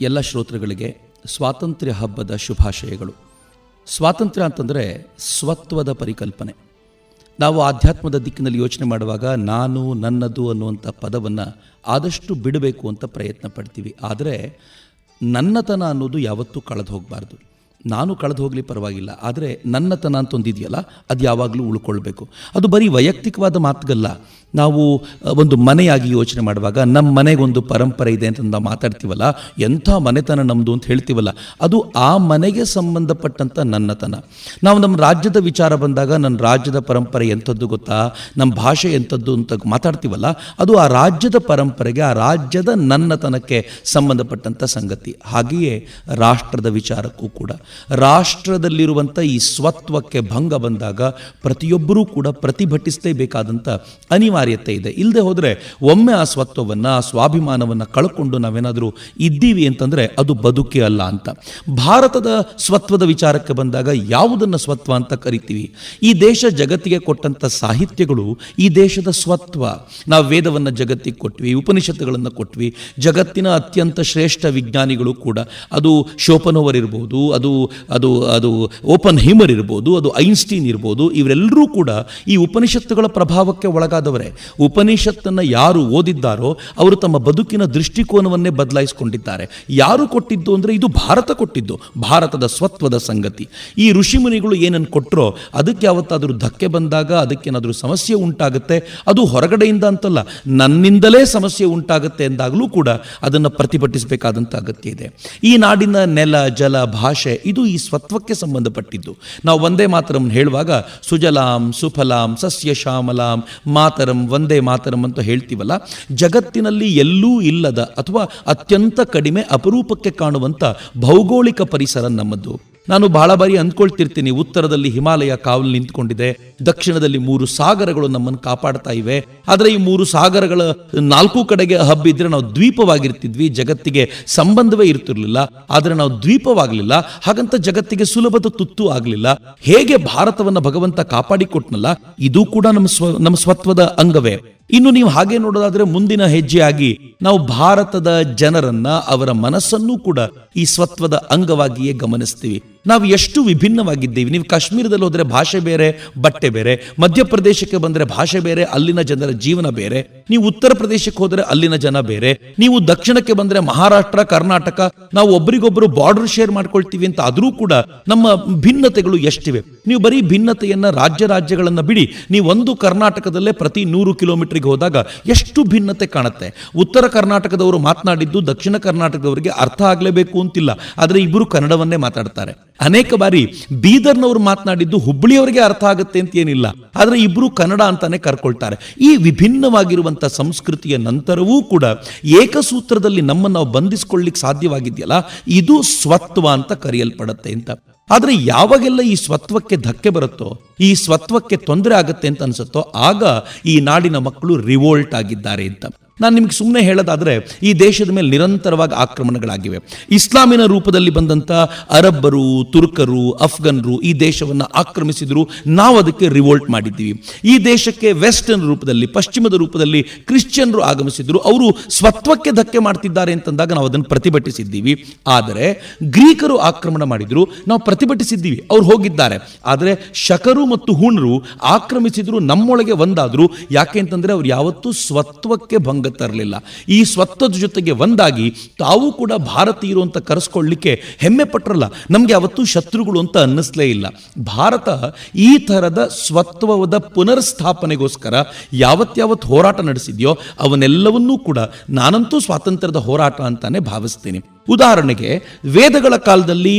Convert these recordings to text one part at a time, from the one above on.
ಎಲ್ಲ ಶ್ರೋತೃಗಳಿಗೆ ಸ್ವಾತಂತ್ರ್ಯ ಹಬ್ಬದ ಶುಭಾಶಯಗಳು. ಸ್ವಾತಂತ್ರ್ಯ ಅಂತಂದರೆ ಸ್ವತ್ವದ ಪರಿಕಲ್ಪನೆ. ನಾವು ಆಧ್ಯಾತ್ಮದ ದಿಕ್ಕಿನಲ್ಲಿ ಯೋಚನೆ ಮಾಡುವಾಗ ನಾನು, ನನ್ನದು ಅನ್ನುವಂಥ ಪದವನ್ನು ಆದಷ್ಟು ಬಿಡಬೇಕು ಅಂತ ಪ್ರಯತ್ನ ಪಡ್ತೀವಿ. ಆದರೆ ನನ್ನತನ ಅನ್ನೋದು ಯಾವತ್ತೂ ಕಳೆದು ಹೋಗಬಾರ್ದು. ನಾನು ಕಳೆದು ಹೋಗಲಿ ಪರವಾಗಿಲ್ಲ. ಆದರೆ ನನ್ನತನ ಅಂತ ಒಂದಿದೆಯಲ್ಲ ಅದು ಯಾವಾಗಲೂ ಉಳ್ಕೊಳ್ಬೇಕು. ಅದು ಬರೀ ವೈಯಕ್ತಿಕವಾದ ಮಾತುಗಲ್ಲ. ನಾವು ಒಂದು ಮನೆಯಾಗಿ ಯೋಚನೆ ಮಾಡುವಾಗ ನಮ್ಮ ಮನೆಗೊಂದು ಪರಂಪರೆ ಇದೆ ಅಂತ ನಾವು ಮಾತಾಡ್ತೀವಲ್ಲ, ಎಂಥ ಮನೆತನ ನಮ್ಮದು ಅಂತ ಹೇಳ್ತೀವಲ್ಲ, ಅದು ಆ ಮನೆಗೆ ಸಂಬಂಧಪಟ್ಟಂಥ ನನ್ನತನ. ನಾವು ನಮ್ಮ ರಾಜ್ಯದ ವಿಚಾರ ಬಂದಾಗ ನನ್ನ ರಾಜ್ಯದ ಪರಂಪರೆ ಎಂಥದ್ದು ಗೊತ್ತಾ? ನಮ್ಮ ಭಾಷೆ ಎಂಥದ್ದು ಅಂತ ಮಾತಾಡ್ತೀವಲ್ಲ, ಅದು ಆ ರಾಜ್ಯದ ಪರಂಪರೆಗೆ, ಆ ರಾಜ್ಯದ ನನ್ನತನಕ್ಕೆ ಸಂಬಂಧಪಟ್ಟಂಥ ಸಂಗತಿ. ಹಾಗೆಯೇ ರಾಷ್ಟ್ರದ ವಿಚಾರಕ್ಕೂ ಕೂಡ. ರಾಷ್ಟ್ರದಲ್ಲಿರುವಂಥ ಈ ಸ್ವತ್ವಕ್ಕೆ ಭಂಗ ಬಂದಾಗ ಪ್ರತಿಯೊಬ್ಬರೂ ಕೂಡ ಪ್ರತಿಭಟಿಸಲೇಬೇಕಾದಂಥ ಅನಿವಾರ್ಯತೆ ಇದೆ. ಇಲ್ಲದೆ ಹೋದರೆ ಒಮ್ಮೆ ಆ ಸ್ವತ್ವವನ್ನು ಆ ಸ್ವಾಭಿಮಾನವನ್ನು ಕಳ್ಕೊಂಡು ನಾವೇನಾದರೂ ಇದ್ದೀವಿ ಅಂತಂದರೆ ಅದು ಬದುಕೇ ಅಲ್ಲ ಅಂತ. ಭಾರತದ ಸ್ವತ್ವದ ವಿಚಾರಕ್ಕೆ ಬಂದಾಗ ಯಾವುದನ್ನು ಸ್ವತ್ವ ಅಂತ ಕರಿತೀವಿ? ಈ ದೇಶ ಜಗತ್ತಿಗೆ ಕೊಟ್ಟಂಥ ಸಾಹಿತ್ಯಗಳು ಈ ದೇಶದ ಸ್ವತ್ವ. ನಾವು ವೇದವನ್ನು ಜಗತ್ತಿಗೆ ಕೊಟ್ವಿ, ಉಪನಿಷತ್ತುಗಳನ್ನು ಕೊಟ್ವಿ, ಜಗತ್ತಿನ ಅತ್ಯಂತ ಶ್ರೇಷ್ಠ ವಿಜ್ಞಾನಿಗಳು ಕೂಡ. ಅದು ಶೋಪನೋವರ್ ಇರ್ಬೋದು, ಅದು ಅದು ಅದು ಓಪನ್ ಹಿಮರ್ ಇರ್ಬೋದು, ಅದು ಐನ್ಸ್ಟೀನ್ ಇರ್ಬೋದು, ಇವರೆಲ್ಲರೂ ಕೂಡ ಈ ಉಪನಿಷತ್ತುಗಳ ಪ್ರಭಾವಕ್ಕೆ ಒಳಗಾದವರೇ. ಉಪನಿಷತ್ತನ್ನು ಯಾರು ಓದಿದ್ದಾರೋ ಅವರು ತಮ್ಮ ಬದುಕಿನ ದೃಷ್ಟಿಕೋನವನ್ನೇ ಬದಲಾಯಿಸಿಕೊಂಡಿದ್ದಾರೆ. ಯಾರು ಕೊಟ್ಟಿದ್ದು ಅಂದರೆ ಇದು ಭಾರತ ಕೊಟ್ಟಿದ್ದು, ಭಾರತದ ಸ್ವತ್ವದ ಸಂಗತಿ. ಈ ಋಷಿಮುನಿಗಳು ಏನನ್ನು ಕೊಟ್ಟರೋ ಅದಕ್ಕೆ ಯಾವತ್ತಾದರೂ ಧಕ್ಕೆ ಬಂದಾಗ ಅದಕ್ಕೇನಾದರೂ ಸಮಸ್ಯೆ ಉಂಟಾಗುತ್ತೆ? ಅದು ಹೊರಗಡೆಯಿಂದ ಅಂತಲ್ಲ, ನನ್ನಿಂದಲೇ ಸಮಸ್ಯೆ ಉಂಟಾಗುತ್ತೆ ಎಂದಾಗಲೂ ಕೂಡ ಅದನ್ನು ಪ್ರತಿಭಟಿಸಬೇಕಾದಂಥ ಅಗತ್ಯ ಇದೆ. ಈ ನಾಡಿನ ನೆಲ, ಜಲ, ಭಾಷೆ ಇದು ಈ ಸ್ವತ್ವಕ್ಕೆ ಸಂಬಂಧಪಟ್ಟಿದ್ದು. ನಾವು ಒಂದೇ ಮಾತರಂ ಹೇಳುವಾಗ ಸುಜಲಾಂ, ಸುಫಲಾಂ, ಸಸ್ಯ ಶ್ಯಾಮಲಾಂ, ಮಾತರಂ ಒಂದೇ ಮಾತರಂ ಅಂತ ಹೇಳ್ತೀವಲ್ಲ, ಜಗತ್ತಿನಲ್ಲಿ ಎಲ್ಲೂ ಇಲ್ಲದ ಅಥವಾ ಅತ್ಯಂತ ಕಡಿಮೆ ಅಪರೂಪಕ್ಕೆ ಕಾಣುವಂಥ ಭೌಗೋಳಿಕ ಪರಿಸರ ನಮ್ಮದು. ನಾನು ಬಹಳ ಬಾರಿ ಅಂದ್ಕೊಳ್ತಿರ್ತೀನಿ, ಉತ್ತರದಲ್ಲಿ ಹಿಮಾಲಯ ಕಾವಲು ನಿಂತ್ಕೊಂಡಿದೆ, ದಕ್ಷಿಣದಲ್ಲಿ ಮೂರು ಸಾಗರಗಳು ನಮ್ಮನ್ನು ಕಾಪಾಡ್ತಾ ಇವೆ. ಆದರೆ ಈ ಮೂರು ಸಾಗರಗಳ ನಾಲ್ಕು ಕಡೆಗೆ ಹಬ್ಬಿದ್ರೆ ನಾವು ದ್ವೀಪವಾಗಿರ್ತಿದ್ವಿ, ಜಗತ್ತಿಗೆ ಸಂಬಂಧವೇ ಇರ್ತಿರ್ಲಿಲ್ಲ. ಆದರೆ ನಾವು ದ್ವೀಪವಾಗಲಿಲ್ಲ, ಹಾಗಂತ ಜಗತ್ತಿಗೆ ಸುಲಭದ ತುತ್ತು ಆಗಲಿಲ್ಲ. ಹೇಗೆ ಭಾರತವನ್ನು ಭಗವಂತ ಕಾಪಾಡಿಕೊಟ್ನಲ್ಲ, ಇದು ಕೂಡ ನಮ್ಮ ಸ್ವ, ನಮ್ಮ ಸ್ವತ್ವದ ಅಂಗವೇ. ಇನ್ನು ನೀವು ಹಾಗೆ ನೋಡೋದಾದ್ರೆ ಮುಂದಿನ ಹೆಜ್ಜೆಯಾಗಿ, ನಾವು ಭಾರತದ ಜನರನ್ನ, ಅವರ ಮನಸ್ಸನ್ನೂ ಕೂಡ ಈ ಸ್ವತ್ವದ ಅಂಗವಾಗಿಯೇ ಗಮನಿಸ್ತೀವಿ. ನಾವು ಎಷ್ಟು ವಿಭಿನ್ನವಾಗಿದ್ದೀವಿ. ನೀವು ಕಾಶ್ಮೀರದಲ್ಲಿ ಹೋದರೆ ಭಾಷೆ ಬೇರೆ, ಬಟ್ಟೆ ಬೇರೆ, ಮಧ್ಯಪ್ರದೇಶಕ್ಕೆ ಬಂದರೆ ಭಾಷೆ ಬೇರೆ, ಅಲ್ಲಿನ ಜನರ ಜೀವನ ಬೇರೆ. ನೀವು ಉತ್ತರ ಪ್ರದೇಶಕ್ಕೆ ಹೋದರೆ ಅಲ್ಲಿನ ಜನ ಬೇರೆ. ನೀವು ದಕ್ಷಿಣಕ್ಕೆ ಬಂದರೆ ಮಹಾರಾಷ್ಟ್ರ, ಕರ್ನಾಟಕ, ನಾವು ಒಬ್ಬರಿಗೊಬ್ಬರು ಬಾರ್ಡರ್ ಶೇರ್ ಮಾಡ್ಕೊಳ್ತೀವಿ ಅಂತ ಆದರೂ ಕೂಡ ನಮ್ಮ ಭಿನ್ನತೆಗಳು ಎಷ್ಟಿವೆ. ನೀವು ಬರೀ ಭಿನ್ನತೆಯನ್ನು ರಾಜ್ಯ ರಾಜ್ಯಗಳನ್ನ ಬಿಡಿ. ನೀವು ಒಂದು ಕರ್ನಾಟಕದಲ್ಲೇ ಪ್ರತಿ ನೂರು ಕಿಲೋಮೀಟರ್ಗೆ ಹೋದಾಗ ಎಷ್ಟು ಭಿನ್ನತೆ ಕಾಣುತ್ತೆ. ಉತ್ತರ ಕರ್ನಾಟಕದವರು ಮಾತನಾಡಿದ್ದು ದಕ್ಷಿಣ ಕರ್ನಾಟಕದವರಿಗೆ ಅರ್ಥ ಆಗಲೇಬೇಕು ಅಂತಿಲ್ಲ. ಆದರೆ ಇಬ್ಬರು ಕನ್ನಡವನ್ನೇ ಮಾತಾಡ್ತಾರೆ. ಅನೇಕ ಬಾರಿ ಬೀದರ್ನವರು ಮಾತನಾಡಿದ್ದು ಹುಬ್ಬಳ್ಳಿಯವರಿಗೆ ಅರ್ಥ ಆಗುತ್ತೆ ಅಂತ ಏನಿಲ್ಲ. ಆದರೆ ಇಬ್ಬರು ಕನ್ನಡ ಅಂತಾನೆ ಕರ್ಕೊಳ್ತಾರೆ. ಈ ವಿಭಿನ್ನವಾಗಿರುವಂಥ ಸಂಸ್ಕೃತಿಯ ನಂತರವೂ ಕೂಡ ಏಕಸೂತ್ರದಲ್ಲಿ ನಮ್ಮನ್ನು ನಾವು ಬಂಧಿಸ್ಕೊಳ್ಳಿಕ್ಕೆ ಸಾಧ್ಯವಾಗಿದೆಯಲ್ಲ, ಇದು ಸ್ವತ್ವ ಅಂತ ಕರೆಯಲ್ಪಡುತ್ತೆ ಅಂತ. ಆದರೆ ಯಾವಾಗೆಲ್ಲ ಈ ಸ್ವತ್ವಕ್ಕೆ ಧಕ್ಕೆ ಬರುತ್ತೋ, ಈ ಸ್ವತ್ವಕ್ಕೆ ತೊಂದರೆ ಆಗುತ್ತೆ ಅಂತ ಅನಿಸುತ್ತೋ, ಆಗ ಈ ನಾಡಿನ ಮಕ್ಕಳು ರಿವೋಲ್ಟ್ ಆಗಿದ್ದಾರೆ ಅಂತ. ನಾನು ನಿಮಗೆ ಸುಮ್ಮನೆ ಹೇಳೋದಾದ್ರೆ ಈ ದೇಶದ ಮೇಲೆ ನಿರಂತರವಾಗಿ ಆಕ್ರಮಣಗಳಾಗಿವೆ. ಇಸ್ಲಾಮಿನ ರೂಪದಲ್ಲಿ ಬಂದಂಥ ಅರಬ್ಬರು, ತುರ್ಕರು, ಅಫ್ಘನ್ರು ಈ ದೇಶವನ್ನು ಆಕ್ರಮಿಸಿದ್ರು. ನಾವು ಅದಕ್ಕೆ ರಿವೋಲ್ಟ್ ಮಾಡಿದ್ದೀವಿ. ಈ ದೇಶಕ್ಕೆ ವೆಸ್ಟರ್ನ್ ರೂಪದಲ್ಲಿ, ಪಶ್ಚಿಮದ ರೂಪದಲ್ಲಿ ಕ್ರಿಶ್ಚಿಯನ್ರು ಆಗಮಿಸಿದ್ರು. ಅವರು ಸ್ವತ್ವಕ್ಕೆ ಧಕ್ಕೆ ಮಾಡ್ತಿದ್ದಾರೆ ಅಂತಂದಾಗ ನಾವು ಅದನ್ನು ಪ್ರತಿಭಟಿಸಿದ್ದೀವಿ. ಆದರೆ ಗ್ರೀಕರು ಆಕ್ರಮಣ ಮಾಡಿದ್ರು. ನಾವು ಪ್ರತಿಭಟಿಸಿದ್ದೀವಿ. ಅವ್ರು ಹೋಗಿದ್ದಾರೆ. ಆದರೆ ಶಕರು ಮತ್ತು ಹುಣ್ರು ಆಕ್ರಮಿಸಿದ್ರು, ನಮ್ಮೊಳಗೆ ಒಂದಾದ್ರು. ಯಾಕೆ ಅಂತಂದ್ರೆ ಅವ್ರು ಯಾವತ್ತೂ ಸ್ವತ್ವಕ್ಕೆ ಭಂಗ ತರಲಿಲ್ಲ. ಈ ಸ್ವತ್ತದ ಜೊತೆಗೆ ಒಂದಾಗಿ ತಾವು ಕೂಡ ಭಾರತೀಯರು ಅಂತ ಕರೆಸ್ಕೊಳ್ಳಿಕ್ಕೆ ಹೆಮ್ಮೆ ಪಟ್ಟರಲ್ಲ ನಮಗೆ ಅವತ್ತು ಶತ್ರುಗಳು ಅಂತ ಅನ್ನಿಸ್ಲೇ ಇಲ್ಲ. ಭಾರತ ಈ ಥರದ ಸ್ವತ್ವದ ಪುನರ್ಸ್ಥಾಪನೆಗೋಸ್ಕರ ಯಾವತ್ಯಾವತ್ತು ಹೋರಾಟ ನಡೆಸಿದೆಯೋ ಅವನ್ನೆಲ್ಲವನ್ನೂ ಕೂಡ ನಾನಂತೂ ಸ್ವಾತಂತ್ರ್ಯದ ಹೋರಾಟ ಅಂತಾನೆ ಭಾವಿಸ್ತೀನಿ. ಉದಾಹರಣೆಗೆ ವೇದಗಳ ಕಾಲದಲ್ಲಿ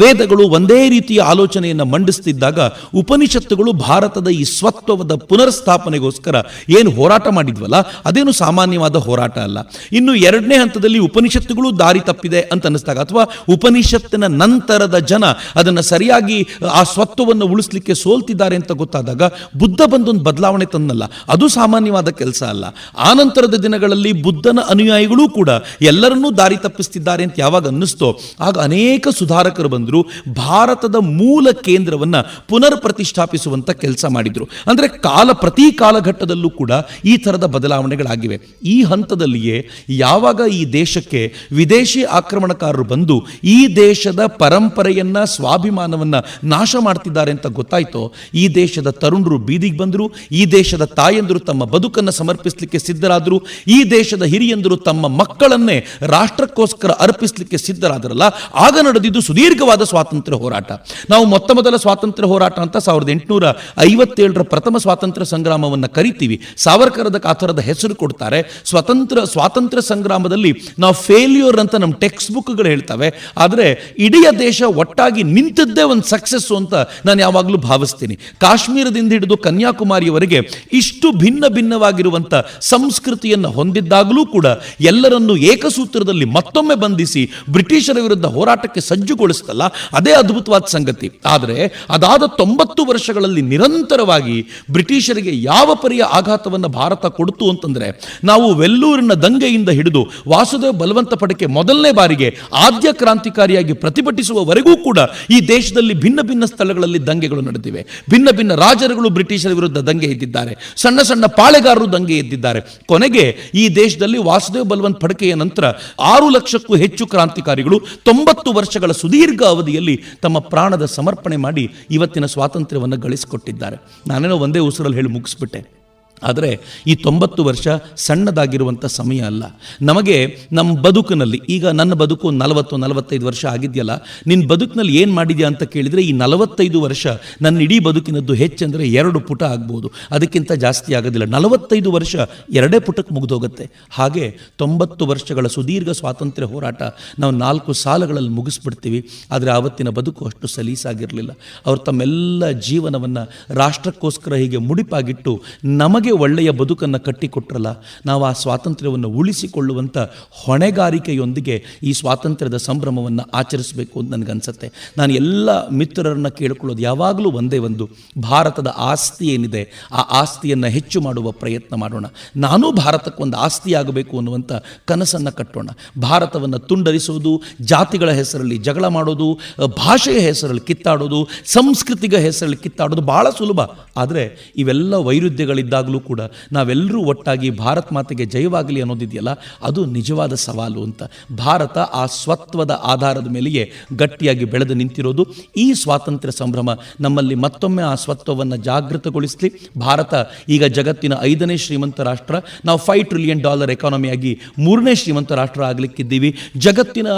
ವೇದಗಳು ಒಂದೇ ರೀತಿಯ ಆಲೋಚನೆಯನ್ನು ಮಂಡಿಸ್ತಿದ್ದಾಗ ಉಪನಿಷತ್ತುಗಳು ಭಾರತದ ಈ ಸ್ವತ್ವದ ಪುನರ್ಸ್ಥಾಪನೆಗೋಸ್ಕರ ಏನು ಹೋರಾಟ ಮಾಡಿದ್ವಲ್ಲ, ಅದೇನು ಸಾಮಾನ್ಯವಾದ ಹೋರಾಟ ಅಲ್ಲ. ಇನ್ನು ಎರಡನೇ ಹಂತದಲ್ಲಿ ಉಪನಿಷತ್ತುಗಳು ದಾರಿ ತಪ್ಪಿದೆ ಅಂತ ಅನ್ನಿಸ್ದಾಗ, ಅಥವಾ ಉಪನಿಷತ್ತಿನ ನಂತರದ ಜನ ಅದನ್ನು ಸರಿಯಾಗಿ, ಆ ಸ್ವತ್ವವನ್ನು ಉಳಿಸ್ಲಿಕ್ಕೆ ಸೋಲ್ತಿದ್ದಾರೆ ಅಂತ ಗೊತ್ತಾದಾಗ ಬುದ್ಧ ಬಂದೊಂದು ಬದಲಾವಣೆ ತಂದಲ್ಲ ಅದು ಸಾಮಾನ್ಯವಾದ ಕೆಲಸ ಅಲ್ಲ. ಆನಂತರದ ದಿನಗಳಲ್ಲಿ ಬುದ್ಧನ ಅನುಯಾಯಿಗಳೂ ಕೂಡ ಎಲ್ಲರನ್ನೂ ದಾರಿ ತಪ್ಪಿಸ್ತಿದ್ದಾರೆ ಮಾಡಿದ್ದಾರೆ ಅಂತ ಯಾವಾಗ ಅನ್ನಿಸ್ತೋ, ಆಗ ಅನೇಕ ಸುಧಾರಕರು ಬಂದರು, ಭಾರತದ ಮೂಲ ಕೇಂದ್ರವನ್ನು ಪುನರ್ ಪ್ರತಿಷ್ಠಾಪಿಸುವಂಥ ಕೆಲಸ ಮಾಡಿದ್ರು. ಅಂದರೆ ಕಾಲ ಪ್ರತಿ ಕಾಲಘಟ್ಟದಲ್ಲೂ ಕೂಡ ಈ ಥರದ ಬದಲಾವಣೆಗಳಾಗಿವೆ. ಈ ಹಂತದಲ್ಲಿಯೇ ಯಾವಾಗ ಈ ದೇಶಕ್ಕೆ ವಿದೇಶಿ ಆಕ್ರಮಣಕಾರರು ಬಂದು ಈ ದೇಶದ ಪರಂಪರೆಯನ್ನ, ಸ್ವಾಭಿಮಾನವನ್ನ ನಾಶ ಮಾಡ್ತಿದ್ದಾರೆ ಅಂತ ಗೊತ್ತಾಯ್ತೋ, ಈ ದೇಶದ ತರುಣರು ಬೀದಿಗೆ ಬಂದರು, ಈ ದೇಶದ ತಾಯಂದಿರು ತಮ್ಮ ಬದುಕನ್ನು ಸಮರ್ಪಿಸಲಿಕ್ಕೆ ಸಿದ್ಧರಾದರು, ಈ ದೇಶದ ಹಿರಿಯಂದರು ತಮ್ಮ ಮಕ್ಕಳನ್ನೇ ರಾಷ್ಟ್ರಕ್ಕೋಸ್ಕರ ಅರ್ಪಿಸಲಿಕ್ಕೆ ಸಿದ್ಧರಾದರಲ್ಲ, ಆಗ ನಡೆದಿದ್ದು ಸುದೀರ್ಘವಾದ ಸ್ವಾತಂತ್ರ್ಯ ಹೋರಾಟ. ನಾವು ಮೊತ್ತ ಮೊದಲ ಸ್ವಾತಂತ್ರ್ಯ ಹೋರಾಟ ಅಂತ ಸಾವಿರದ ಎಂಟುನೂರ ಐವತ್ತೇಳರ ಪ್ರಥಮ ಸ್ವಾತಂತ್ರ್ಯ ಸಂಗ್ರಾಮವನ್ನು ಕರಿತೀವಿ. ಸಾವರ್ಕರದ ಕಾಥರದ ಥರದ ಹೆಸರು ಕೊಡ್ತಾರೆ. ಸ್ವತಂತ್ರ, ಸ್ವಾತಂತ್ರ್ಯ ಸಂಗ್ರಾಮದಲ್ಲಿ ನಾವು ಫೇಲ್ಯೂರ್ ಅಂತ ನಮ್ಮ ಟೆಕ್ಸ್ಟ್ ಬುಕ್ಗಳು ಹೇಳ್ತವೆ. ಆದರೆ ಇಡೀ ದೇಶ ಒಟ್ಟಾಗಿ ನಿಂತದ್ದೇ ಒಂದು ಸಕ್ಸಸ್ಸು ಅಂತ ನಾನು ಯಾವಾಗಲೂ ಭಾವಿಸ್ತೀನಿ. ಕಾಶ್ಮೀರದಿಂದ ಹಿಡಿದು ಕನ್ಯಾಕುಮಾರಿಯವರೆಗೆ ಇಷ್ಟು ಭಿನ್ನ ಭಿನ್ನವಾಗಿರುವಂಥ ಸಂಸ್ಕೃತಿಯನ್ನು ಹೊಂದಿದ್ದಾಗಲೂ ಕೂಡ ಎಲ್ಲರನ್ನೂ ಏಕಸೂತ್ರದಲ್ಲಿ ಮತ್ತೊಮ್ಮೆ ಬಂಧಿಸಿ ಬ್ರಿಟಿಷರ ವಿರುದ್ಧ ಹೋರಾಟಕ್ಕೆ ಸಜ್ಜುಗೊಳಿಸ್ತಲ್ಲ, ಅದೇ ಅದ್ಭುತವಾದ ಸಂಗತಿ. ಆದರೆ ಅದಾದ ತೊಂಬತ್ತು ವರ್ಷಗಳಲ್ಲಿ ನಿರಂತರವಾಗಿ ಬ್ರಿಟಿಷರಿಗೆ ಯಾವ ಪರಿಯ ಆಘಾತವನ್ನು ಭಾರತ ಕೊಡ್ತು ಅಂತಂದ್ರೆ, ನಾವು ವೆಲ್ಲೂರಿನ ದಂಗೆಯಿಂದ ಹಿಡಿದು ವಾಸುದೇವ ಬಲವಂತ ಪಡಕೆ ಮೊದಲನೇ ಬಾರಿಗೆ ಆದ್ಯ ಕ್ರಾಂತಿಕಾರಿಯಾಗಿ ಪ್ರತಿಭಟಿಸುವವರೆಗೂ ಕೂಡ ಈ ದೇಶದಲ್ಲಿ ಭಿನ್ನ ಭಿನ್ನ ಸ್ಥಳಗಳಲ್ಲಿ ದಂಗೆಗಳು ನಡೆದಿವೆ. ಭಿನ್ನ ಭಿನ್ನ ರಾಜರುಗಳು ಬ್ರಿಟಿಷರ ವಿರುದ್ಧ ದಂಗೆ ಎದ್ದಿದ್ದಾರೆ. ಸಣ್ಣ ಸಣ್ಣ ಪಾಳೆಗಾರರು ದಂಗೆ ಎದ್ದಿದ್ದಾರೆ. ಕೊನೆಗೆ ಈ ದೇಶದಲ್ಲಿ ವಾಸುದೇವ ಬಲವಂತ್ ಫಡ್ಕೆಯ ನಂತರ ಆರು ಲಕ್ಷಕ್ಕೂ ಹೆಚ್ಚು ಕ್ರಾಂತಿಕಾರಿಗಳು ತೊಂಬತ್ತು ವರ್ಷಗಳ ಸುದೀರ್ಘ ಅವಧಿಯಲ್ಲಿ ತಮ್ಮ ಪ್ರಾಣದ ಸಮರ್ಪಣೆ ಮಾಡಿ ಇವತ್ತಿನ ಸ್ವಾತಂತ್ರ್ಯವನ್ನು ಗಳಿಸಿಕೊಟ್ಟಿದ್ದಾರೆ. ನಾನೇನೋ ಒಂದೇ ಉಸಿರಲ್ಲಿ ಹೇಳಿ ಮುಗಿಸ್ಬಿಟ್ಟೆ. ಆದರೆ ಈ ತೊಂಬತ್ತು ವರ್ಷ ಸಣ್ಣದಾಗಿರುವಂಥ ಸಮಯ ಅಲ್ಲ. ನಮಗೆ ನಮ್ಮ ಬದುಕಿನಲ್ಲಿ, ಈಗ ನನ್ನ ಬದುಕು ನಲವತ್ತು, ನಲವತ್ತೈದು ವರ್ಷ ಆಗಿದೆಯಲ್ಲ ನಿನ್ನ ಬದುಕಿನಲ್ಲಿ ಏನು ಮಾಡಿದ್ಯಾ ಅಂತ ಕೇಳಿದರೆ, ಈ ನಲವತ್ತೈದು ವರ್ಷ ನನ್ನ ಇಡೀ ಬದುಕಿನದ್ದು ಹೆಚ್ಚೆಂದರೆ ಎರಡು ಪುಟ ಆಗ್ಬೋದು. ಅದಕ್ಕಿಂತ ಜಾಸ್ತಿ ಆಗೋದಿಲ್ಲ. ನಲವತ್ತೈದು ವರ್ಷ ಎರಡೇ ಪುಟಕ್ಕೆ ಮುಗಿದೋಗುತ್ತೆ. ಹಾಗೆ ತೊಂಬತ್ತು ವರ್ಷಗಳ ಸುದೀರ್ಘ ಸ್ವಾತಂತ್ರ್ಯ ಹೋರಾಟ ನಾವು ನಾಲ್ಕು ಸಾಲಗಳಲ್ಲಿ ಮುಗಿಸ್ಬಿಡ್ತೀವಿ. ಆದರೆ ಆವತ್ತಿನ ಬದುಕು ಅಷ್ಟು ಸಲೀಸಾಗಿರಲಿಲ್ಲ. ಅವರು ತಮ್ಮೆಲ್ಲ ಜೀವನವನ್ನು ರಾಷ್ಟ್ರಕ್ಕೋಸ್ಕರ ಹೀಗೆ ಮುಡಿಪಾಗಿಟ್ಟು ನಮಗೆ ಒಳ್ಳೆಯ ಬದುಕನ್ನು ಕಟ್ಟಿಕೊಟ್ರಲ್ಲ, ನಾವು ಆ ಸ್ವಾತಂತ್ರ್ಯವನ್ನು ಉಳಿಸಿಕೊಳ್ಳುವಂಥ ಹೊಣೆಗಾರಿಕೆಯೊಂದಿಗೆ ಈ ಸ್ವಾತಂತ್ರ್ಯದ ಸಂಭ್ರಮವನ್ನು ಆಚರಿಸಬೇಕು ಅಂತ ನನಗನ್ಸುತ್ತೆ. ನಾನು ಎಲ್ಲ ಮಿತ್ರರನ್ನು ಕೇಳಿಕೊಳ್ಳೋದು ಯಾವಾಗಲೂ ಒಂದೇ ಒಂದು, ಭಾರತದ ಆಸ್ತಿ ಏನಿದೆ, ಆ ಆಸ್ತಿಯನ್ನು ಹೆಚ್ಚು ಮಾಡುವ ಪ್ರಯತ್ನ ಮಾಡೋಣ. ನಾನೂ ಭಾರತಕ್ಕೊಂದು ಆಸ್ತಿಯಾಗಬೇಕು ಅನ್ನುವಂಥ ಕನಸನ್ನು ಕಟ್ಟೋಣ. ಭಾರತವನ್ನು ತುಂಡರಿಸೋದು ಜಾತಿಗಳ ಹೆಸರಲ್ಲಿ ಜಗಳ ಮಾಡೋದು, ಭಾಷೆಯ ಹೆಸರಲ್ಲಿ ಕಿತ್ತಾಡೋದು, ಸಂಸ್ಕೃತಿಗ ಹೆಸರಲ್ಲಿ ಕಿತ್ತಾಡೋದು ಭಾಳ ಸುಲಭ. ಆದರೆ ಇವೆಲ್ಲ ವೈರುಧ್ಯಗಳಿದ್ದಾಗಲೂ ಕೂಡ ನಾವೆಲ್ಲರೂ ಒಟ್ಟಾಗಿ ಭಾರತ್ ಮಾತೆಗೆ ಜಯವಾಗಲಿ ಅನ್ನೋದಿದೆಯಲ್ಲ, ಅದು ನಿಜವಾದ ಸವಾಲು ಅಂತ. ಭಾರತ ಆ ಸ್ವತ್ವದ ಆಧಾರದ ಮೇಲೆಯೇ ಗಟ್ಟಿಯಾಗಿ ಬೆಳೆದು ನಿಂತಿರೋದು. ಈ ಸ್ವಾತಂತ್ರ್ಯ ಸಂಭ್ರಮ ನಮ್ಮಲ್ಲಿ ಮತ್ತೊಮ್ಮೆ ಆ ಸ್ವತ್ವವನ್ನು ಜಾಗೃತಗೊಳಿಸಲಿ. ಭಾರತ ಈಗ ಜಗತ್ತಿನ ಐದನೇ ಶ್ರೀಮಂತ ರಾಷ್ಟ್ರ. ನಾವು ಫೈವ್ ಟ್ರಿಲಿಯನ್ ಡಾಲರ್ ಎಕಾನಮಿಯಾಗಿ ಮೂರನೇ ಶ್ರೀಮಂತ ರಾಷ್ಟ್ರ ಆಗಲಿಕ್ಕಿದ್ದೀವಿ. ಜಗತ್ತಿನ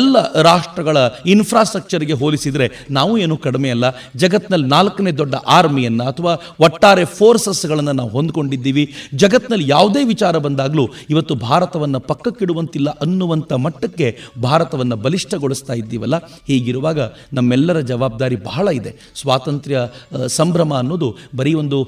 ಎಲ್ಲ ರಾಷ್ಟ್ರಗಳ ಇನ್ಫ್ರಾಸ್ಟ್ರಕ್ಚರ್ಗೆ ಹೋಲಿಸಿದರೆ ನಾವು ಏನು ಕಡಿಮೆ ಅಲ್ಲ. ಜಗತ್ತಿನಲ್ಲಿ ನಾಲ್ಕನೇ ದೊಡ್ಡ ಆರ್ಮಿಯನ್ನು ಅಥವಾ ಒಟ್ಟಾರೆ ಫೋರ್ಸಸ್ಗಳನ್ನು ನಾವು ಹೊಂದ್ಕೊಂಡಿದ್ದೀವಿ. ಜಗತ್ತಿನಲ್ಲಿ ಯಾವುದೇ ವಿಚಾರ ಬಂದಾಗಲೂ ಇವತ್ತು ಭಾರತವನ್ನು ಪಕ್ಕಕ್ಕಿಡುವಂತಿಲ್ಲ ಅನ್ನುವಂಥ ಮಟ್ಟಕ್ಕೆ ಭಾರತವನ್ನು ಬಲಿಷ್ಠಗೊಳಿಸ್ತಾ ಇದ್ದೀವಲ್ಲ. ಹೀಗಿರುವಾಗ ನಮ್ಮೆಲ್ಲರ ಜವಾಬ್ದಾರಿ ಬಹಳ ಇದೆ. ಸ್ವಾತಂತ್ರ್ಯ ಸಂಭ್ರಮ ಅನ್ನೋದು ಬರೀ ಒಂದು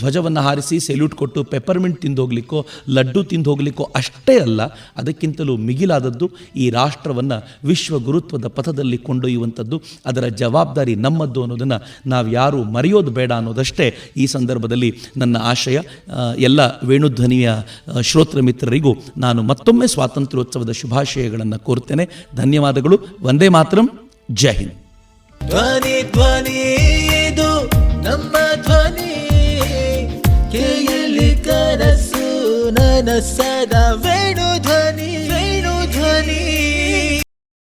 ಧ್ವಜವನ್ನು ಹಾರಿಸಿ ಸೆಲ್ಯೂಟ್ ಕೊಟ್ಟು ಪೆಪರ್ಮೆಂಟ್ ತಿಂದು ಹೋಗ್ಲಿಕ್ಕೋ ಲಡ್ಡು ತಿಂದು ಹೋಗ್ಲಿಕ್ಕೋ ಅಷ್ಟೇ ಅಲ್ಲ, ಅದಕ್ಕಿಂತಲೂ ಮಿಗಿಲಾದದ್ದು ಈ ರಾಷ್ಟ್ರವನ್ನು ವಿಶ್ವ ಗುರುತ್ವದ ಪಥದಲ್ಲಿ ಕೊಂಡೊಯ್ಯುವಂಥದ್ದು, ಅದರ ಜವಾಬ್ದಾರಿ ನಮ್ಮದ್ದು ಅನ್ನೋದನ್ನು ನಾವು ಯಾರು ಮರೆಯೋದು ಬೇಡ ಅನ್ನೋದಷ್ಟೇ ಈ ಸಂದರ್ಭದಲ್ಲಿ ನನ್ನ ಆಶಯ ಆ, ಎಲ್ಲ ವೇಣುಧ್ವನಿಯ ಶ್ರೋತೃ ಮಿತ್ರರಿಗೂ ನಾನು ಮತ್ತೊಮ್ಮೆ ಸ್ವಾತಂತ್ರ್ಯೋತ್ಸವದ ಶುಭಾಶಯಗಳನ್ನು ಕೋರ್ತೇನೆ. ಧನ್ಯವಾದಗಳು. ಒಂದೇ ಮಾತರಂ. ಜೈ ಹಿಂದ್. ಧ್ವನಿ ಧ್ವನಿ ಇದು ನಮ್ಮ ಧ್ವನಿ. ಕೇಳಿ ಕನಸು ನನಸದ ಸದ ವೇಣು ಧ್ವನಿ